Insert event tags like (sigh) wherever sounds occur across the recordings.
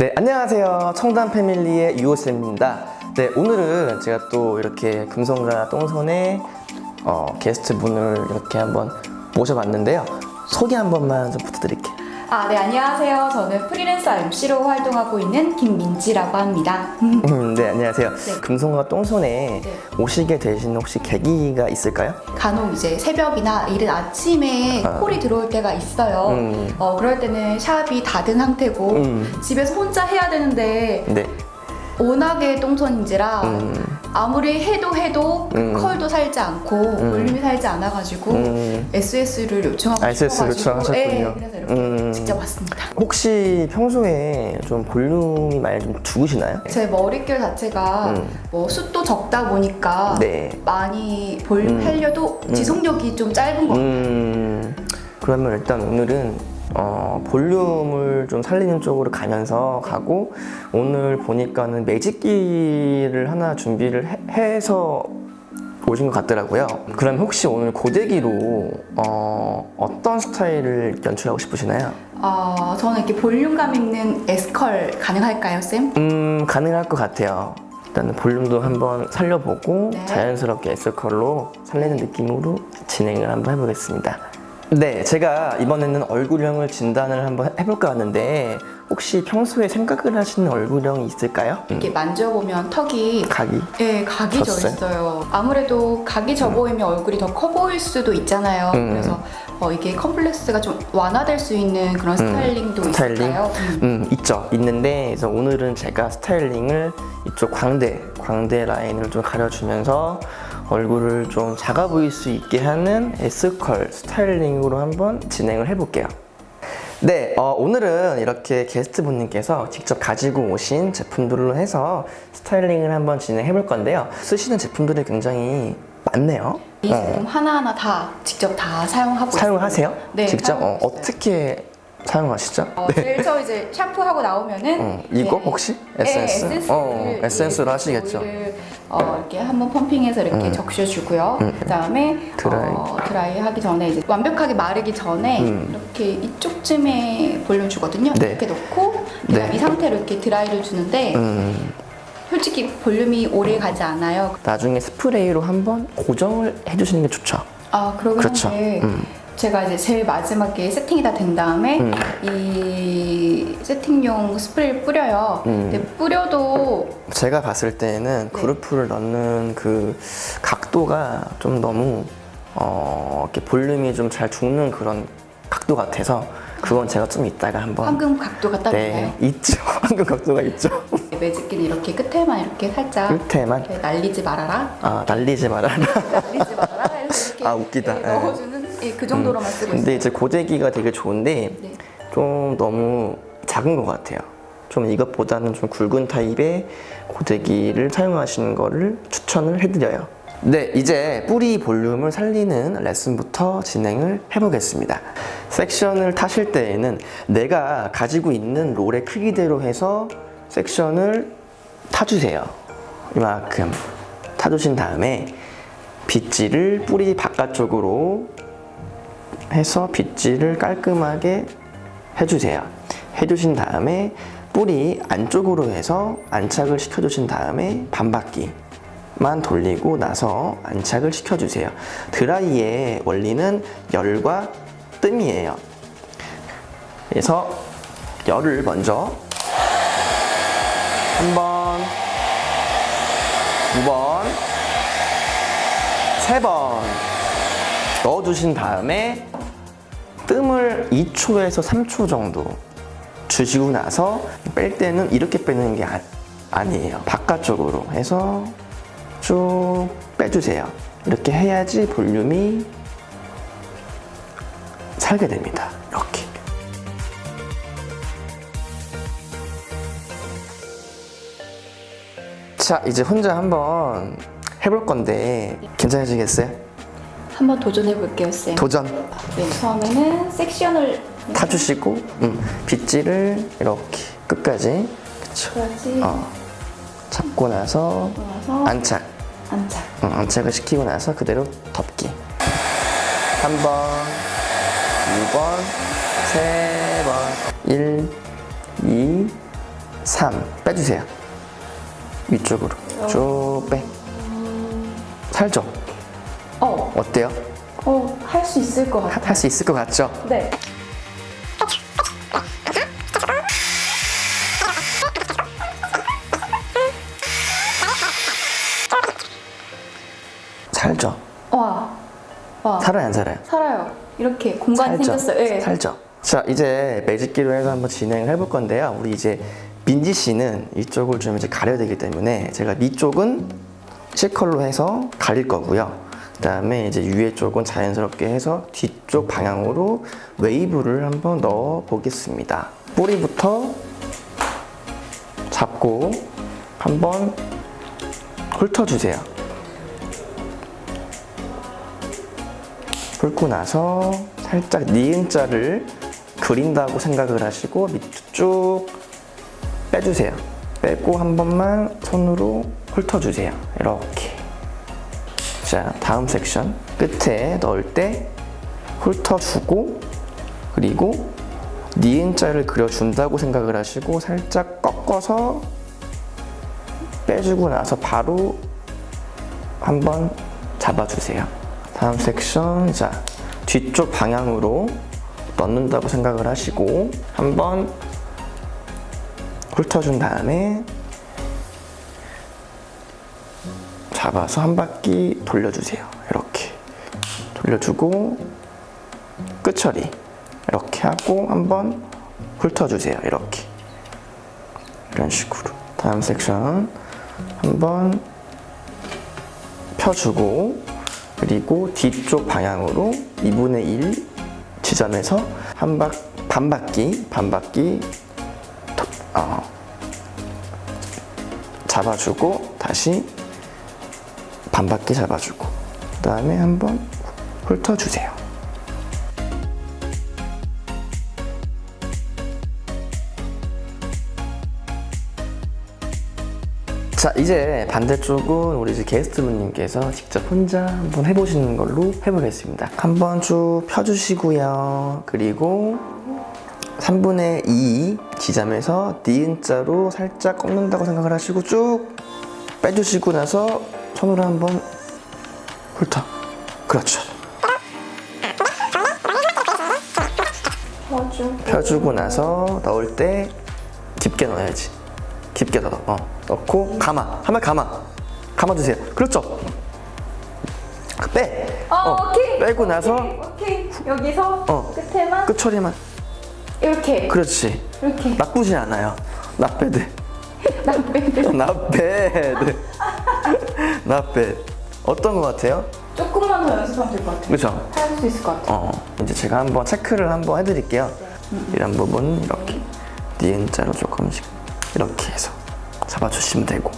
네, 안녕하세요. 청담 패밀리의 유호쌤입니다. 네, 오늘은 제가 또 이렇게 금손과 똥손의 어, 게스트 분을 이렇게 한번 모셔봤는데요. 소개 한 번만 좀 부탁드릴게요. 아, 네, 안녕하세요. 저는 프리랜서 MC로 활동하고 있는 김민지라고 합니다. 음, 네, 안녕하세요. 네. 금손과 똥손에 네. 오시게 되신 혹시 계기가 있을까요? 간혹 이제 새벽이나 이른 아침에 아. 콜이 들어올 때가 있어요. 음. 어, 그럴 때는 샵이 닫은 상태고 음. 집에서 혼자 해야 되는데 네. 워낙에 똥손인지라 음, 아무리 해도 해도 음. 컬도 살지 않고 볼륨이 살지 않아가지고 음. SS를 요청하고 아, SS를 싶어가지고 요청하셨군요. 네, 그래서 이렇게 음. 직접 왔습니다. 혹시 평소에 좀 볼륨이 많이 좀 죽으시나요? 제 머릿결 자체가 음. 뭐 숱도 적다 보니까 네. 많이 볼륨 하려도 지속력이 좀 짧은 것 같아요. 음, 그러면 일단 오늘은 어, 볼륨을 좀 살리는 쪽으로 가면서 가고 오늘 보니까는 매직기를 하나 준비를 해, 서 오신 것 같더라고요. 그럼 혹시 오늘 고데기로 어, 어떤 스타일을 연출하고 싶으시나요? 어, 저는 이렇게 볼륨감 있는 에스컬 가능할까요, 쌤? 음, 가능할 것 같아요. 일단은 볼륨도 한번 살려보고 네. 자연스럽게 S컬로 살리는 느낌으로 진행을 한번 해보겠습니다. 네, 제가 이번에는 얼굴형을 진단을 한번 해볼까 하는데 혹시 평소에 생각을 하시는 얼굴형이 있을까요? 음, 이렇게 만져보면 턱이 각이? 예, 각이 져 졌어요? 있어요. 아무래도 각이 져 보이면 얼굴이 더 커 보일 수도 있잖아요. 음. 그래서 어, 이게 컴플렉스가 좀 완화될 수 있는 그런 스타일링도 스타일링? 있을까요? 음. 음, 있죠. 있는데 그래서 오늘은 제가 스타일링을 이쪽 광대, 광대 라인을 좀 가려주면서 얼굴을 좀 작아 보일 수 있게 하는 S컬 스타일링으로 한번 진행을 해볼게요. 네, 어, 오늘은 이렇게 게스트 분님께서 직접 가지고 오신 제품들로 해서 스타일링을 한번 진행해 볼 건데요. 쓰시는 제품들이 굉장히 많네요. 이 어, 제품 하나하나 다 직접 다 사용하고 사용하세요? 있습니다. 네, 직접? 어, 사용하고 있어요. 어떻게 사용하시죠? 어, 제일 처음 이제 샴푸하고 나오면은 어, 이거 네. 혹시? 네, 에센스? 에센스를 어, 에센스로 이 하시겠죠. 오일을, 어, 이렇게 한번 펌핑해서 이렇게 음. 적셔주고요. 그다음에 드라이. 어, 드라이 하기 전에 이제 완벽하게 마르기 전에 음. 이렇게 이쪽쯤에 볼륨 주거든요. 네. 이렇게 놓고 그다음 네. 이 상태로 이렇게 드라이를 주는데 음, 솔직히 볼륨이 오래 가지 않아요. 나중에 스프레이로 한번 고정을 해주시는 게 좋죠. 아 그러긴 그렇죠. 한데 음. 제가 이제 제일 마지막에 세팅이 다 된 다음에 음. 이 세팅용 스프레이를 뿌려요. 음. 근데 뿌려도 제가 봤을 때는 네. 그루프를 넣는 그 각도가 좀 너무 어, 이렇게 볼륨이 좀 잘 죽는 그런 각도 같아서 그건 제가 좀 이따가 한번 황금 각도가 있나요? 네 있죠 (laughs) 황금 각도가 있죠 매직기는 이렇게 끝에만 이렇게 살짝 끝에만 이렇게 날리지 말아라. 아 날리지 말아라 (laughs) 날리지 말아라. 이렇게 아, 웃기다. 예, 예. 넣어주는 예, 그 정도로만 쓰고 있어요. 근데 이제 고데기가 되게 좋은데 네. 좀 너무 작은 것 같아요. 좀 이것보다는 좀 굵은 타입의 고데기를 사용하시는 거를 추천을 해드려요. 네, 이제 뿌리 볼륨을 살리는 레슨부터 진행을 해보겠습니다. 섹션을 타실 때에는 내가 가지고 있는 롤의 크기대로 해서 섹션을 타주세요. 이만큼 타주신 다음에 빗질을 뿌리 바깥쪽으로 해서 빗질을 깔끔하게 해주세요. 해주신 다음에 뿌리 안쪽으로 해서 안착을 시켜주신 다음에 반바퀴 만 돌리고 나서 안착을 시켜주세요. 드라이의 원리는 열과 뜸이에요. 그래서 열을 먼저 한 번, 두 번, 세 번 넣어주신 다음에 뜸을 2초에서 3초 정도 주시고 나서 뺄 때는 이렇게 빼는 게 아, 아니에요. 바깥쪽으로 해서 쭉 빼주세요. 이렇게 해야지 볼륨이 살게 됩니다. 이렇게. 자, 이제 혼자 한번 해볼 건데 괜찮으시겠어요? 한번 도전해 볼게요, 쌤. 도전 네, 처음에는 섹션을 타주시고 음, 빗질을 이렇게 끝까지 그쵸 해야지. 어, 잡고 나서 나서 안착 안착. 음, 안착을 시키고 나서 그대로 덮기 한 번, 두 번, 세 번, 일, 이, 3 빼주세요. 위쪽으로 쭉 빼. 살죠? 어, 어때요? 어, 할 수 있을 것 같아요. 할 수 있을 것 같죠? 네. 살죠? 와, 와, 살아요, 안 살아요? 살아요. 이렇게 공간이 살죠? 생겼어요. 예. 살죠? 자, 이제 매직기로 해서 한번 진행을 해볼 건데요. 우리 이제 민지 씨는 이쪽을 좀 이제 가려야 되기 때문에 제가 위쪽은 실컬로 해서 가릴 거고요. 그 다음에 이제 위에 쪽은 자연스럽게 해서 뒤쪽 방향으로 웨이브를 한번 넣어 보겠습니다. 뿌리부터 잡고 한번 훑어주세요. 훑고 나서 살짝 니은자를 그린다고 생각을 하시고 밑으로 쭉 빼주세요. 빼고 한 번만 손으로 훑어주세요. 이렇게. 자, 다음 섹션. 끝에 넣을 때 훑어주고, 그리고 니은자를 그려준다고 생각을 하시고 살짝 꺾어서 빼주고 나서 바로 한번 잡아주세요. 다음 섹션, 자, 뒤쪽 방향으로 넣는다고 생각을 하시고 한번 훑어준 다음에 잡아서 한 바퀴 돌려주세요. 이렇게. 돌려주고 끝처리. 이렇게 하고 한번 훑어주세요. 이렇게. 이런 식으로. 다음 섹션. 한번 펴주고 그리고 뒤쪽 방향으로 2분의 1 지점에서 한 바, 반 바퀴 반 바퀴 도- 어, 잡아주고 다시 반 바퀴 잡아주고 그 다음에 한번 훑어주세요. 자 이제 반대쪽은 우리 이제 게스트분님께서 직접 혼자 한번 해보시는 걸로 해보겠습니다. 한번 쭉 펴주시고요. 그리고 3분의 2 지점에서 니은자로 살짝 꺾는다고 생각을 하시고 쭉 빼주시고 나서 손으로 한번 훑어. 그렇죠. 펴주고 나서 넣을 때 깊게 넣어야지. 깊게 넣어. 어. 넣고 감아. 한번 감아. 감아주세요. 그렇죠. 빼. 어, 어, 오케이. 빼고 나서 오케이. 오케이. 여기서 어. 끝에만 끝 처리만. 이렇게. 그렇지. 이렇게. 나쁘지 않아요. 나빼드. 나빼드. 나빼드. 나빼드. 어떤 것 같아요? 조금만 더 연습하면 될 것 같아요. 그렇죠. 할 수 있을 것 같아요. 어, 이제 제가 한번 체크를 한번 해드릴게요. 이런 부분 이렇게 니은자로 조금씩 이렇게 해서 잡아주시면 되고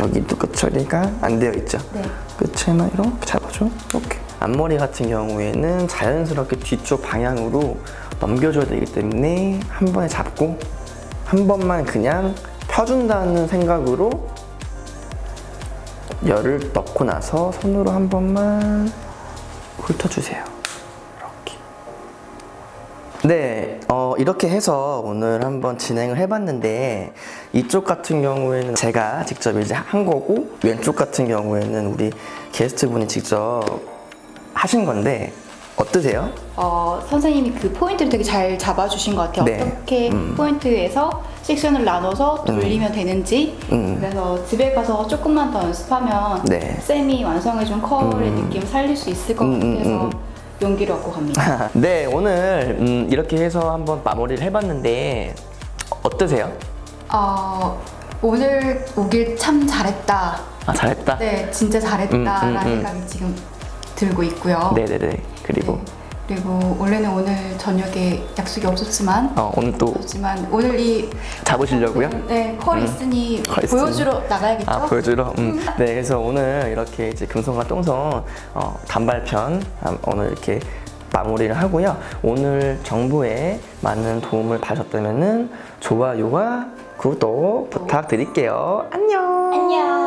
여기도 끝 처리가 안 되어 있죠. 네. 끝에만 이렇게 잡아줘. 이렇게. 앞머리 같은 경우에는 자연스럽게 뒤쪽 방향으로 넘겨줘야 되기 때문에 한 번에 잡고 한 번만 그냥 펴준다는 생각으로 열을 넣고 나서 손으로 한 번만 훑어주세요. 네, 어, 이렇게 해서 오늘 한번 진행을 해봤는데 이쪽 같은 경우에는 제가 직접 이제 한 거고 왼쪽 같은 경우에는 우리 게스트분이 직접 하신 건데 어떠세요? 어, 선생님이 그 포인트를 되게 잘 잡아주신 것 같아요. 네. 어떻게 음. 포인트에서 섹션을 나눠서 돌리면 되는지. 음. 그래서 집에 가서 조금만 더 연습하면 네. 쌤이 완성해준 컬의 음. 느낌 살릴 수 있을 것 음, 음, 같아서 음. 용기를 얻고 갑니다. (laughs) 네, 오늘 음, 이렇게 해서 한번 마무리를 해봤는데 어떠세요? 어, 오늘 오길 참 잘했다. 아, 잘했다. 네, 진짜 잘했다라는 음, 음, 음. 생각이 지금 들고 있고요. 네네네. 그리고 네. 그리고 원래는 오늘 저녁에 약속이 없었지만 어, 오늘 또 없지만 오늘 이 잡으시려고요? 네, 컬 있으니 컬 있으니. 보여주러 나가야겠죠? 아 보여주러. 음. 네, 그래서 오늘 이렇게 이제 금손과 똥손 어, 단발편 아, 오늘 이렇게 마무리를 하고요. 오늘 정보에 많은 도움을 받으셨다면은 좋아요와 구독 부탁드릴게요. 안녕. 안녕.